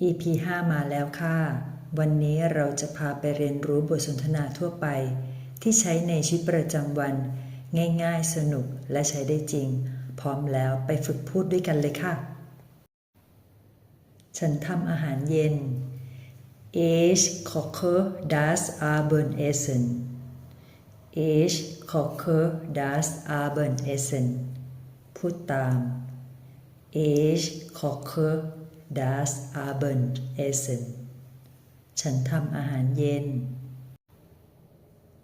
EP 5 มาแล้วค่ะ วันนี้เราจะพาไปเรียนรู้บทสนทนาทั่วไป ที่ใช้ในชีวิตประจำวัน ง่ายๆ สนุกและใช้ได้จริง พร้อมแล้วไปฝึกพูดด้วยกันเลยค่ะ ฉันทำอาหารเย็น Ich koche das Abendessen Ich koche das Abendessen พูดตาม Ich koche das Abendessen ฉันทำอาหารเย็น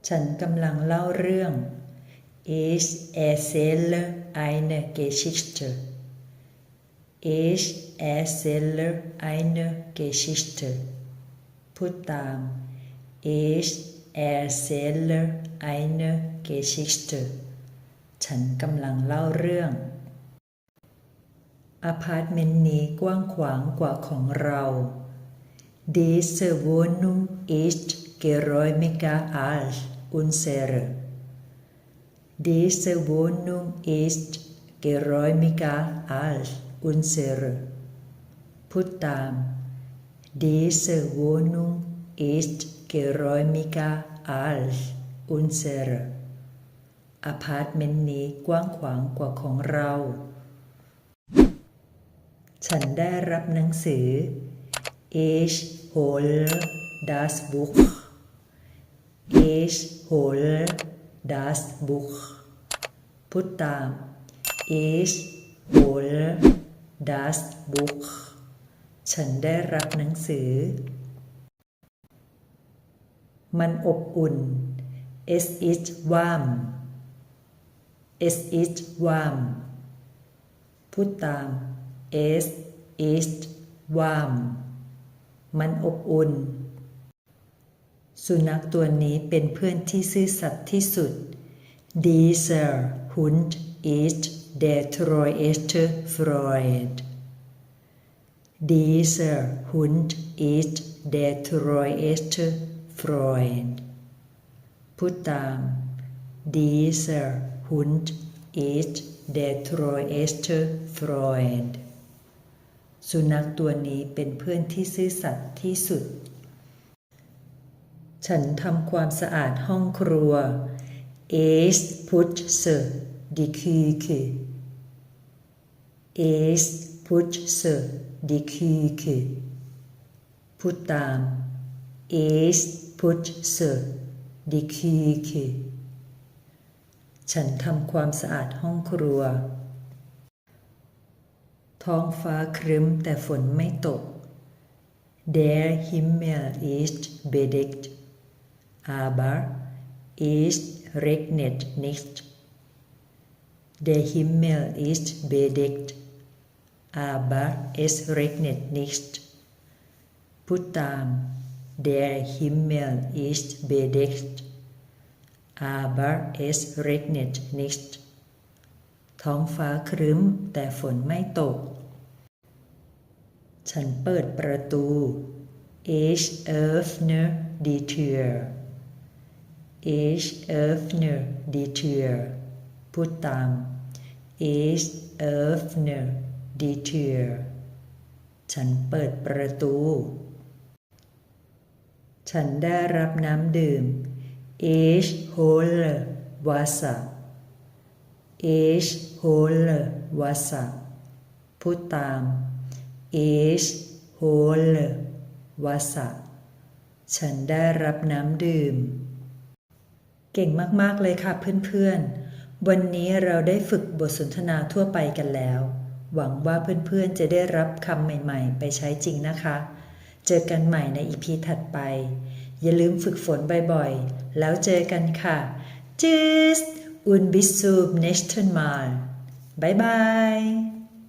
ฉันกำลังเล่าเรื่อง Ich erzähle eine Geschichte Ich erzähle eine Geschichte พูดตาม Ich erzähle eine Geschichte ฉันกำลังเล่าเรื่อง อพาร์ตเมนต์นี้กว้างขวางกว่าของเรา Diese Wohnung ist geräumiger als unsere. Diese Wohnung ist geräumiger als unsere. พูดตาม Diese Wohnung ist geräumiger als unsere. อพาร์ตเมนต์นี้กว้างขวางกว่าของเรา ฉันได้รับหนังสือ Ich hole das Buch Ich hole das Buch พูดตาม Ich hole das Buch ฉันได้รับหนังสือ มันอบอุ่น Es ist warm Es ist warm พูดตาม Es ist warm มันอบอุ่น สุนัขตัวนี้เป็นเพื่อนที่ซื่อสัตย์ที่สุด Dieser Hund ist der treueste Freund Dieser Hund ist der treueste Freund พูดตาม Dieser Hund ist der treueste Freund สุนัขตัวนี้เป็นเพื่อนที่ซื่อสัตย์ที่สุด ฉันทำความสะอาดห้องครัว Ich putze die Küche Ich putze die Küche พูดตาม Ich putze die Küche ฉันทำความสะอาดห้องครัว ท้องฟ้าครึ้มแต่ฝนไม่ตก Der Himmel ist bedeckt aber es regnet nicht Der Himmel ist bedeckt aber es regnet nicht พูดตาม Der Himmel ist bedeckt aber es regnet nicht ท้องฟ้าครึ้มแต่ฝนไม่ตก ฉันเปิดประตู Ich öffne die Tür Ich öffne die Tür พูดตาม Ich öffne die Tür ฉันเปิดประตู ฉันได้รับน้ำดื่ม Ich hole Wasser Ich hole Wasser พูดตาม Ich hole Wasser ฉันได้รับน้ำดื่ม เก่งมาก ๆ เลยค่ะเพื่อน ๆ วันนี้เราได้ฝึกบทสนทนาทั่วไปกันแล้ว หวังว่าเพื่อน ๆ จะได้รับคำใหม่ ๆ ไปใช้จริงนะคะ เจอกันใหม่ในอีพีถัดไป อย่าลืมฝึกฝนบ่อยๆ แล้วเจอกันค่ะ Tschüss und bis zum nächsten Mal. Bye bye.